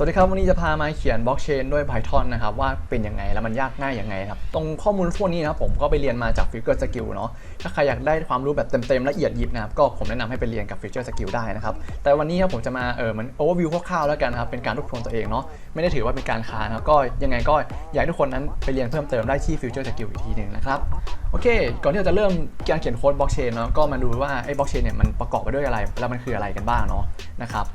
สวัสดีครับ วันนี้จะพามาเขียนบล็อกเชนด้วย Python นะครับ ว่าเป็นยังไง แล้วมันยากง่ายยังไงครับ ตรงข้อมูลพวกนี้นะครับผมก็ไปเรียนมาจาก Figure Skill เนาะถ้าใครอยากได้ความรู้แบบเต็มๆละเอียดยิบนะครับ ก็ผมแนะนำให้ไปเรียนกับ Figure Skill ได้นะครับ แต่วันนี้ครับผมจะมาเออมัน overview คร่าวๆแล้วกันครับ เป็นการทบทวนตัวเองเนาะไม่ได้ถือว่าเป็นการค้านนะครับก็ยังไงก็อยากให้ทุกคนนั้นไปเรียนเพิ่มเติมได้ที่ Future Skill อีกทีหนึ่งนะครับโอเค ก่อนที่เราจะเริ่มการเขียนโค้ดบล็อกเชนเนาะก็มาดูว่าไอ้บล็อกเชนเนี่ยมันประกอบไปด้วยอะไรแล้วมันคืออะไรกันบ้างเนาะนะครับ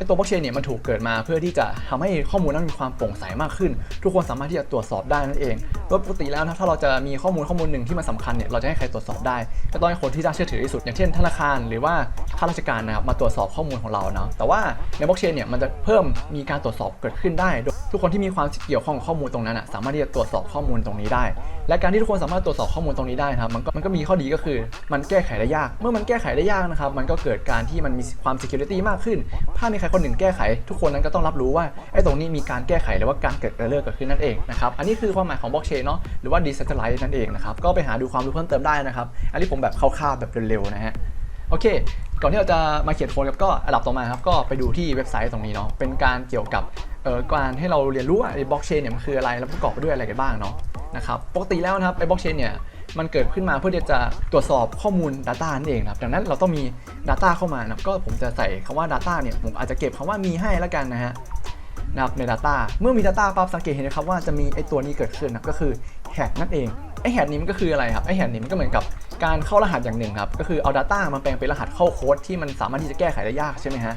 ไอตัวบล็อกเชนเนี่ยมันถูกเกิดมาเพื่อที่จะทำให้ข้อมูลนั้นมีความโปร่งใสมากขึ้น ทุกคนสามารถที่จะตรวจสอบได้นั่นเองโดยปกติแล้วนะถ้าเราจะมีข้อมูลข้อมูลหนึ่งที่มันสาคัญเนี่ยเราจะให้ใครตรวจสอบได้ ก็ต้องให้คนที่น่าเชื่อถือที่สุดอย่างเช่นธนาคารหรือว่าข้าราชการนะครับมาตรวจสอบข้อมูลของเราเนาะแต่ว่าในบล็อกเชนเนี่ยมันจะเพิ่มมีการตรวจสอบเกิดขึ้นได้ทุกคนที่มีความเกี่ยวข้องกับข้อมูลตรงนั้นอะสามารถที่จะตรวจสอบข้อมูลตรงนี้ได้ และการที่ทุกคนสามารถตรวจสอบข้อมูลตรงนี้ได้นะครับมันก็มันก็มีข้อดีก็คือมันแก้ไขได้ยาก เมื่อมันแก้ไขได้ยากนะครับมันก็เกิดการที่มันมีความ security มากขึ้น ถ้ามีใครคนหนึ่งแก้ไข ทุกคนนั้นก็ต้องรับรู้ว่าไอ้ตรงนี้มีการแก้ไขหรือว่าการเกิดเรื่องเกิดขึ้นนั่นเองนะครับอันนี้คือความหมายของบล็อกเชนเนาะหรือว่า decentralized นั่นเองนะครับก็ไปหาดูความรู้เพิ่มเติมได้นะครับอันนี้ผมแบบคร่าวๆแบบเร็วๆนะฮะโอเค ก่อนที่เราจะมาเขียนโค้ดครับก็อันดับต่อมาครับก็ไปดูที่เว็บไซต์ตรงนี้เนาะเป็นการเกี่ยวกับการให้เราเรียนรู้ว่าไอ้บล็อกเชนเนี่ยมันคืออะไรแล้วประกอบไปด้วยอะไรกันบ้างเนาะนะครับปกติแล้วนะครับไอ้บล็อกเชนเนี่ย มันเกิดขึ้นมาเพื่อที่จะตรวจสอบข้อมูล Data นั่นเองนะครับดังนั้นเราต้องมี Data เข้ามานะครับก็ผมจะใส่คำว่า Data เนี่ยผมอาจจะเก็บคำว่ามีให้แล้วกันนะฮะนะครับใน Data เมื่อมี Data ปั๊บสังเกตเห็นนะครับว่าจะมีไอ้ตัวนี้เกิดขึ้นนะก็คือ Hash นั่นเองไอ้แฮชนี้มันก็คืออะไรครับไอ้แฮชนี้มันก็เหมือนกับการเข้ารหัสอย่างหนึ่งครับก็คือเอา Data มาแปลงเป็นรหัสเข้าโค้ดที่มันสามารถที่จะแก้ไขได้ยากใช่ไหมฮะ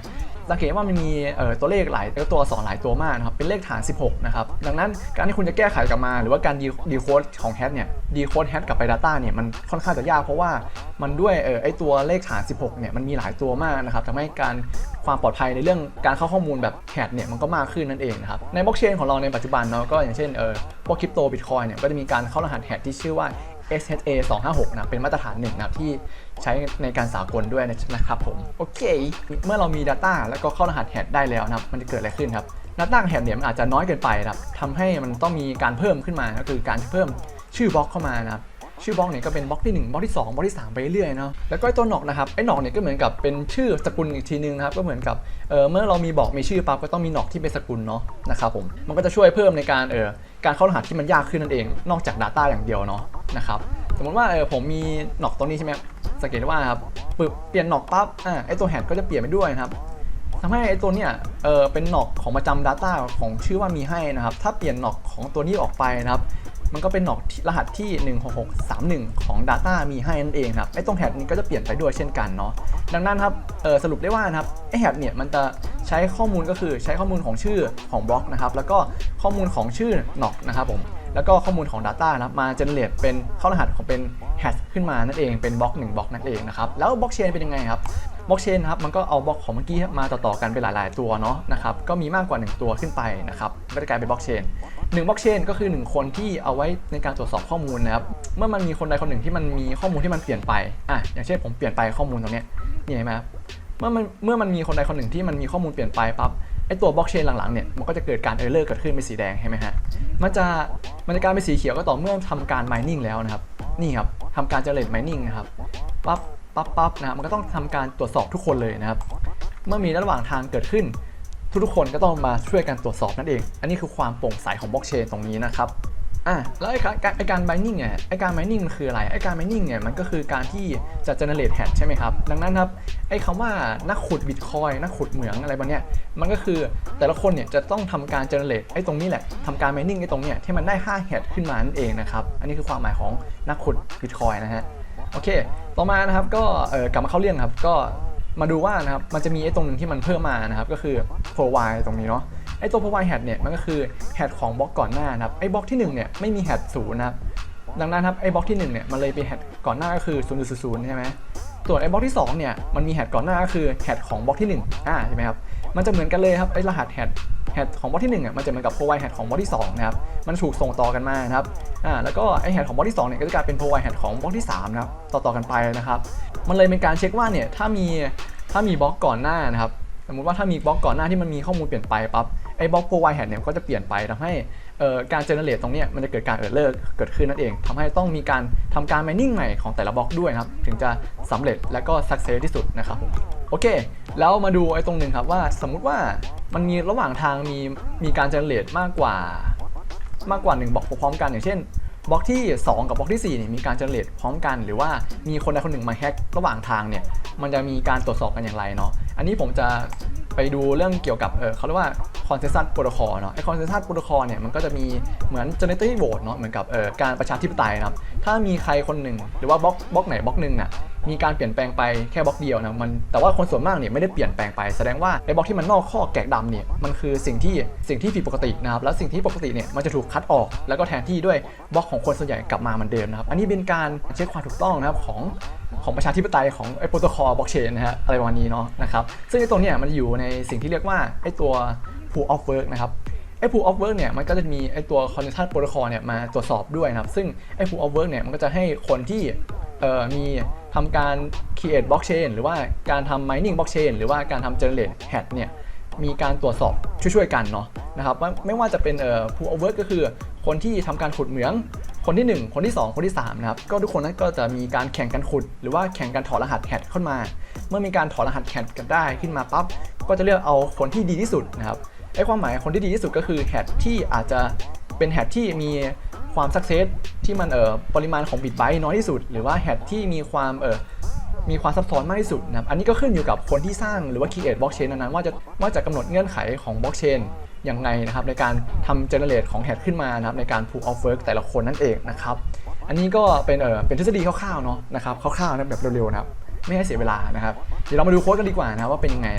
สังเกตว่ามันมีตัวเลขหลายตัวอักษรหลายตัวมากนะครับเป็นเลขฐาน 16 นะครับ ดังนั้นการที่คุณจะแก้ไขกลับมาหรือว่าการดีโคดของแฮชเนี่ยดีโคดแฮชกลับไป Data เนี่ยมันค่อนข้างจะยากเพราะว่ามันด้วยเออไอตัวเลขฐาน 16 เนี่ยมันมีหลายตัวมากนะครับทำให้การความปลอดภัยในเรื่องการเข้าข้อมูลแบบแฮชเนี่ยมันก็มากขึ้นนั่นเองนะครับในบล็อกเชนของเราในปัจจุบันเนาะก็อย่างเช่นเออพวกคริปโตบิตคอยเนี่ยก็จะมีการเข้ารหัสแฮชที่ชื่อว่า SHA 256นะเป็นมาตรฐานหนึ่งนะที่ใช้ในการสากลด้วยนะครับผม โอเค เมื่อเรามี Data แล้วก็เข้ารหัสแฮชได้แล้วนะครับมันจะเกิดอะไรขึ้นครับ Data แฮชเนี่ยมันอาจจะน้อยเกินไปนะครับทำให้มันต้องมีการเพิ่มขึ้นมาก็คือการเพิ่มชื่อบล็อกเข้ามานะครับชื่อบล็อกเนี่ยก็เป็นบล็อกที่1บล็อกที่2บล็อกที่3ไปเรื่อยเนาะแล้วก็ไอ้ตัวหนอกนะครับไอ้หนอกเนี่ยก็เหมือนกับเป็นชื่อสกุลอีกทีนึงนะครับก็เหมือนกับเออเมื่อเรามีบอกมีชื่อปั๊บก็ต้องมีหนอกที่เป็นสกุลเนาะนะครับผมมันก็จะช่วยเพิ่มในการเออ การเข้ารหัสที่มันยากขึ้นนั่นเอง นอกจาก Data อย่างเดียวเนาะนะครับสมมติว่าเออผมมีหนอกตรงนี้ใช่ไหมสังเกตว่าครับปึบเปลี่ยนหนอกปั๊บอ่าไอตัวแฮชก็จะเปลี่ยนไปด้วยนะครับทำให้ไอตัวเนี้ยเออเป็นหนอกของประจำ Data ของชื่อว่ามีให้นะครับ ถ้าเปลี่ยนหนอกของตัวนี้ออกไปนะครับมันก็เป็นหนอกรหัสที่ 16631 ของ Data มีให้นั่นเองครับไอ้ตรงแฮชนี้ก็จะเปลี่ยนไปด้วยเช่นกันเนาะดังนั้นครับสรุปได้ว่านะครับไอ้แฮชเนี่ยมันจะ ช้ข้อมูลก็คือใช้ข้อมูลของชื่อของบล็อกนะครับแล้วก็ข้อมูลของชื่อหนอกนะครับผมแล้วก็ข้อมูลของ Data นะครับมาเจเนเรตเป็นเข้ารหัสของเป็นแฮชขึ้นมานั่นเองเป็นบล็อก1บล็อกนั่นเองนะครับแล้วบล็อกเชนเป็นยังไงครับบล็อกเชนครับมันก็เอาบล็อกของเมื่อกี้มาต่อๆกันเป็นหลาย ๆ ตัวเนาะนะครับก็มีมากกว่า 1 ตัวขึ้นไปนะครับก็จะกลายเป็นบล็อกเชนหนึ่งบล็อกเชนก็คือ 1 คนที่เอาไว้ในการตรวจสอบข้อมูลนะครับเมื่อมันมีคนใดคนหนึ่งที่มันมีข้อมูลที่มันเปลี่ยนไปอะอย่างเช่นผมเปลี่ยนไปข้อมูลตรงเนี้ยนี่เห็นไหมครับ เมื่อมันเมื่อมันมีคนใดคนหนึ่งที่มันมีข้อมูลเปลี่ยนไปปั๊บไอตัวบล็อกเชนหลังๆเนี่ยมันก็จะเกิดการเออร์เลอร์เกิดขึ้นเป็นสีแดงใช่ไหมฮะมันจะมันจะกลายเป็นสีเขียวก็ต่อเมื่อทำการ mining แล้วนะครับนี่ครับทำการ generate mining นะครับปั๊บปั๊บปั๊บนะครับมันก็ต้องทำการตรวจสอบทุกคนเลยนะครับ เมื่อมีระหว่างทางเกิดขึ้น ทุกๆคนก็ต้องมาช่วยกันตรวจสอบนั่นเอง อันนี้คือความโปร่งใสของบล็อกเชนตรงนี้นะครับ อะแล้วไอ้การไอ้การ mining เนี่ยไอ้การ mining มันคืออะไรไอ้การ mining เนี่ยมันก็คือการที่จะ generate hash ใช่ไหมครับ ดังนั้นครับไอ้คำว่านักขุดบิตคอยนักขุดเหมืองอะไรบางเนี่ยมันก็คือแต่ละคนเนี่ยจะต้องทำการ generate ไอ้ตรงนี้แหละทำการ mining ไอ้ตรงเนี้ยที่มันได้5 hash ขึ้นมานั่นเองนะครับอันนี้คือความหมายของนักขุดบิตคอยนะฮะโอเค ต่อมานะครับก็เออกลับมาเข้าเรื่องครับก็มาดูว่านะครับมันจะมีไอ้ตรงหนึ่งที่มันเพิ่มมานะครับก็คือ provide ตรงนี้เนาะ ไอตัว provide head เนี่ยมันก็คือ head ของบล็อกก่อนหน้านะครับไอบล็อกที่1เนี่ยไม่มี head ศูนย์นะครับดังนั้นครับไอบล็อกที่1เนี่ยมันเลยเป็น head ก่อนหน้าก็คือ0 0 0ใช่ไหมส่วนไอบล็อกที่2เนี่ยมันมี head ก่อนหน้าก็คือ head ของบล็อกที่1อ่าใช่ไหมครับมันจะเหมือนกันเลยครับไอรหัส head head ของบล็อกที่1อะมันจะเหมือนกับ provide head ของบล็อกที่2นะครับ มันถูกส่งต่อกันมานะครับ อ่า แล้วก็ไอ้ head ของบล็อกที่2เนี่ยก็จะกลายเป็น provide head ของบล็อกที่3นะครับ ต่อๆกันไปนะครับ มันเลยเป็นการเช็คว่าเนี่ยถ้ามีถ้ามีบล็อกก่อนหน้านะครับ สมมติว่าถ้ามีบล็อกก่อนหน้าที่มันมีข้อมูลเปลี่ยนไปปั๊บ อ้บล็อก provide head เนี่ยก็จะเปลี่ยนไปทำให้การเจเนเรตตรงนี้มันจะเกิดการเออร์เลอร์เกิดขึ้นนั่นเองทำให้ต้องมีการทำการ mining ใหม่ของแต่ละบล็อกด้วยครับ ถึงจะสำเร็จและก็ success ที่สุดนะครับโอเค แล้วมาดูไอ้ตรงหนึ่งครับว่าสมมุติว่ามันมีระหว่างทางมีมีการเจเนเรตมากกว่า มากกว่า 1บล็อกพร้อมกันอย่างเช่นบล็อกที่ 2 กับบล็อกที่4เนี่ยมีการเจเนเรตพร้อมกัน หรือว่ามีคนใดคนหนึ่งมาแฮกระหว่างทางเนี่ยมันจะมีการตรวจสอบกันอย่างไรเนาะอันนี้ผมจะไปดูเรื่องเกี่ยวกับเออเขาเรียกว่า consensus protocol เนาะไอ้ consensus protocol เนี่ยมันก็จะมีเหมือน generative vote เนาะเหมือนกับเออการประชาธิปไตยนะครับถ้ามีใครคนหนึ่งหรือว่าบล็อกบล็อกไหนบล็อกหนึ่งน่ะมีการเปลี่ยนแปลงไปแค่บล็อกเดียวนะมันแต่ว่าคนส่วนมากเนี่ยไม่ได้เปลี่ยนแปลงไปแสดงว่าไอ้บล็อกที่มันนอกข้อแกะดำเนี่ยมันคือสิ่งที่สิ่งที่ผิดปกตินะครับแล้วสิ่งที่ปกติเนี่ยมันจะถูกคัดออก แล้วก็แทนที่ด้วยบล็อกของคนส่วนใหญ่กลับมาเหมือนเดิมนะครับอันนี้เป็นการเช็คความถูกต้องนะครับของของประชาธิปไตยของไอ้โปรโตคอลบล็อกเชนนะฮะอะไรประมาณนี้เนาะนะครับซึ่งไอ้ตัวเนี้ยมันอยู่ในสิ่งที่เรียกว่าไอ้ตัว pool of work นะครับไอ้ pool of work เนี่ยมันก็จะมีไอ้ตัว consensus protocol เนี่ยมาตรวจสอบด้วยนะครับ ซึ่งไอ้ pool of work เนี่ยมันก็จะให้คนที่เอ่อมีทำการ create blockchain หรือว่าการทำ mining blockchain หรือว่าการทำ generate hash เนี่ยมีการตรวจสอบช่วยๆกันเนาะนะครับว่ไม่ว่าจะเป็นเอ่อ pool of work ก็คือคนที่ทำการขุดเหมือง คนที่ 1 คนที่ 2 คนที่3นะครับก็ทุกคนนั้นก็จะมีการแข่งกันขุด หรือว่าแข่งกันถอดรหัสแฮชขึ้นมา เมื่อมีการถอดรหัสแฮชกันได้ขึ้นมาปั๊บก็จะเลือกเอาคนที่ดีที่สุดนะครับ ไอ้ความหมายคนที่ดีที่สุดก็คือแฮชที่อาจจะเป็นแฮชที่มีความสักเซสที่มันเอ่อปริมาณของบิตไบต์น้อยที่สุด หรือว่าแฮชที่มีความเอ่อมีความซับซ้อนมากที่สุดนะครับ อันนี้ก็ขึ้นอยู่กับคนที่สร้างหรือว่า create blockchain นั้นๆว่าจะว่าจะกำหนดเงื่อนไขของ blockchain ยังไงนะครับในการทำ generate ของ hash ขึ้นมานะครับในการ proof of work แต่ละคนนั่นเองนะครับ อันนี้ก็เป็นเออเป็นทฤษฎีคร่าวๆเนาะนะครับคร่าวๆนะแบบเร็วๆนะครับไม่ให้เสียเวลานะครับ เดี๋ยวเรามาดูโค้ดกันดีกว่านะว่าเป็นยังไง